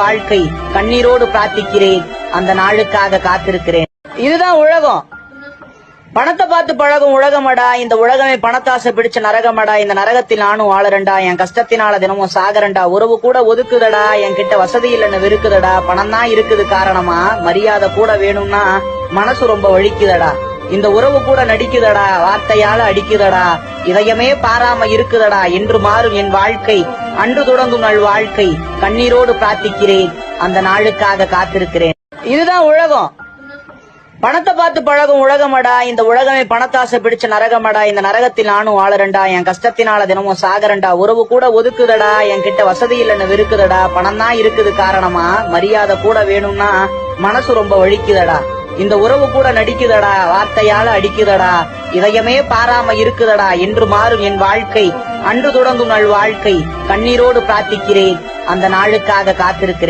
வாழ்க்கை கண்ணீரோடு பிரார்த்திக்கிறேன். அந்த நாளுக்காக காத்திருக்கிறேன். இதுதான் உலகம். பணத்தை பார்த்து பழகும் உலகமடா இந்த உலகமே பணத்தாசை பிடிச்ச நரகமடா இந்த நரகத்தில் நானும் வாழறண்டா என் கஷ்டத்தினால தினமும் சாகரண்டா உறவு கூட ஒதுக்குதடா என்கிட்ட வசதி இல்லைன்னு வெறுக்குதடா பணம் தான் இருக்குது காரணமா மரியாதை கூட வேணும்னா மனசு ரொம்ப வலிக்குதடா. இந்த உறவு கூட நடிக்குதடா வார்த்தையால அடிக்குதடா இதயமே பாராம இருக்குதடா என்று மாறும் என் வாழ்க்கை. அன்று தொடங்கும் நல் வாழ்க்கை. கண்ணீரோடு பிரார்த்திக்கிறேன். அந்த நாளுக்காக காத்திருக்கிறேன். இதுதான் உலகம். பணத்தை பார்த்து பழகும் உலகமடா இந்த உலகமே பணத்தாசை பிடிச்ச நரகமடா இந்த நரகத்தில் நானும் வாழறண்டா என் கஷ்டத்தினால தினமும் சாகரண்டா உறவு கூட ஒதுக்குதடா என்கிட்ட வசதி இல்லைன்னு வெறுக்குதடா பணம் தான் இருக்குது காரணமா மரியாதை கூட வேணும்னா மனசு ரொம்ப வலிக்குதடா. இந்த உறவு கூட நடிக்குதடா வார்த்தையால அடிக்குதடா இதயமே பாராம இருக்குதடா என்று மாறும் என் வாழ்க்கை. அன்று தொடங்கும் நல் வாழ்க்கை. கண்ணீரோடு பிரார்த்திக்கிறேன். அந்த நாளுக்காக காத்திருக்கிறேன்.